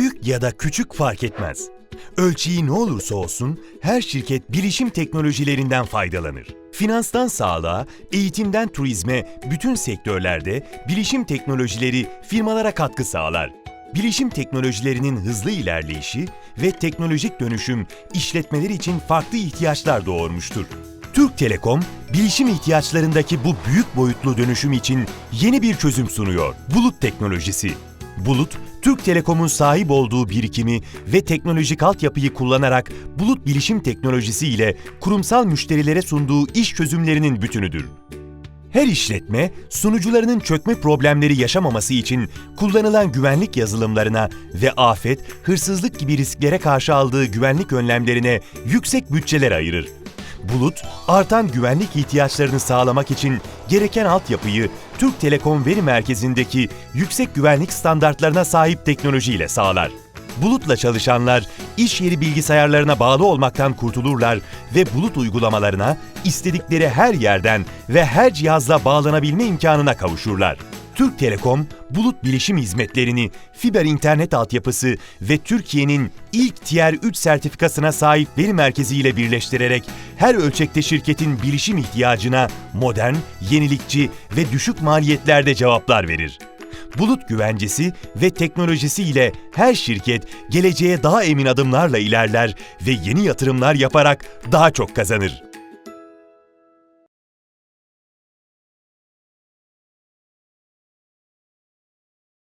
Büyük ya da küçük fark etmez. Ölçeği ne olursa olsun her şirket bilişim teknolojilerinden faydalanır. Finanstan sağlığa, eğitimden turizme bütün sektörlerde bilişim teknolojileri firmalara katkı sağlar. Bilişim teknolojilerinin hızlı ilerleyişi ve teknolojik dönüşüm işletmeler için farklı ihtiyaçlar doğurmuştur. Türk Telekom, bilişim ihtiyaçlarındaki bu büyük boyutlu dönüşüm için yeni bir çözüm sunuyor. Bulut teknolojisi. Bulut, Türk Telekom'un sahip olduğu birikimi ve teknolojik altyapıyı kullanarak bulut bilişim teknolojisi ile kurumsal müşterilere sunduğu iş çözümlerinin bütünüdür. Her işletme, sunucularının çökme problemleri yaşamaması için kullanılan güvenlik yazılımlarına ve afet, hırsızlık gibi risklere karşı aldığı güvenlik önlemlerine yüksek bütçeler ayırır. Bulut, artan güvenlik ihtiyaçlarını sağlamak için gereken altyapıyı Türk Telekom Veri Merkezi'ndeki yüksek güvenlik standartlarına sahip teknolojiyle sağlar. Bulut'la çalışanlar iş yeri bilgisayarlarına bağlı olmaktan kurtulurlar ve bulut uygulamalarına istedikleri her yerden ve her cihazla bağlanabilme imkanına kavuşurlar. Türk Telekom, bulut bilişim hizmetlerini fiber internet altyapısı ve Türkiye'nin ilk Tier 3 sertifikasına sahip veri merkezi ile birleştirerek her ölçekte şirketin bilişim ihtiyacına modern, yenilikçi ve düşük maliyetlerde cevaplar verir. Bulut güvencesi ve teknolojisi ile her şirket geleceğe daha emin adımlarla ilerler ve yeni yatırımlar yaparak daha çok kazanır.